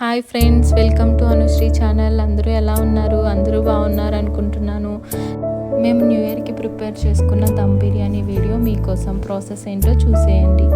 Hi friends welcome to Anushree channel. అందరూ ఎలా ఉన్నారు? అందరూ బాగున్నారు అనుకుంటున్నాను. మేము న్యూ ఇయర్కి ప్రిపేర్ చేసుకున్న దమ్ బిర్యానీ వీడియో మీకోసం ప్రాసెస్ ఏంటో చూసేయండి.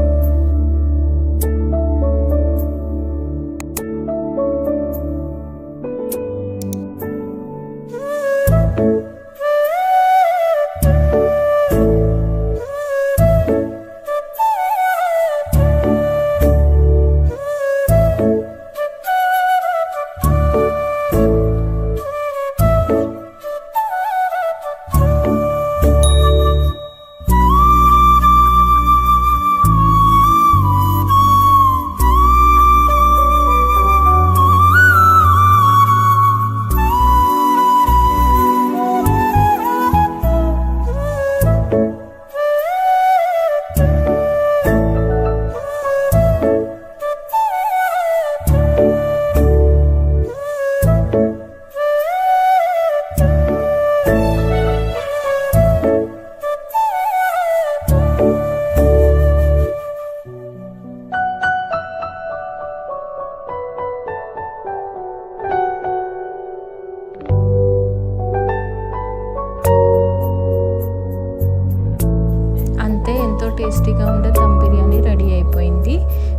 టేస్టీగా ఉండే దమ్ బిర్యానీ రెడీ అయిపోయింది.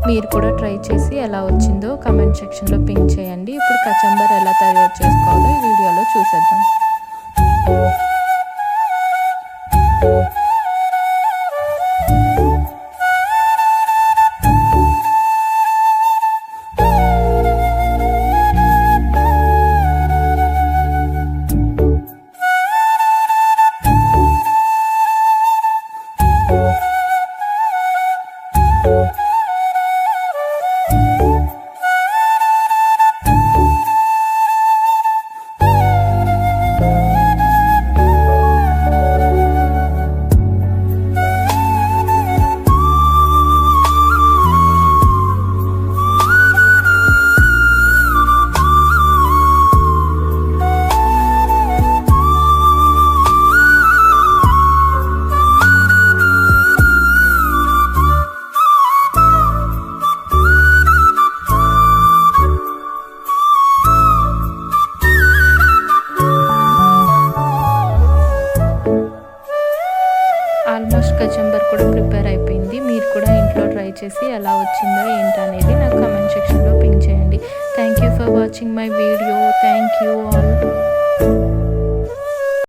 మీరు కూడా ట్రై చేసి ఎలా వచ్చిందో కమెంట్ సెక్షన్లో పింక్ చేయండి. ఇప్పుడు కచంబర్ ఎలా తయారు చేసుకోవాలో ఈ వీడియోలో చూసేద్దాం. చేసి ఎలా వచ్చిందో ఏంటనేది నాకు కమెంట్ సెక్షన్లో పింక్ చేయండి. Thank you for watching my video thank you all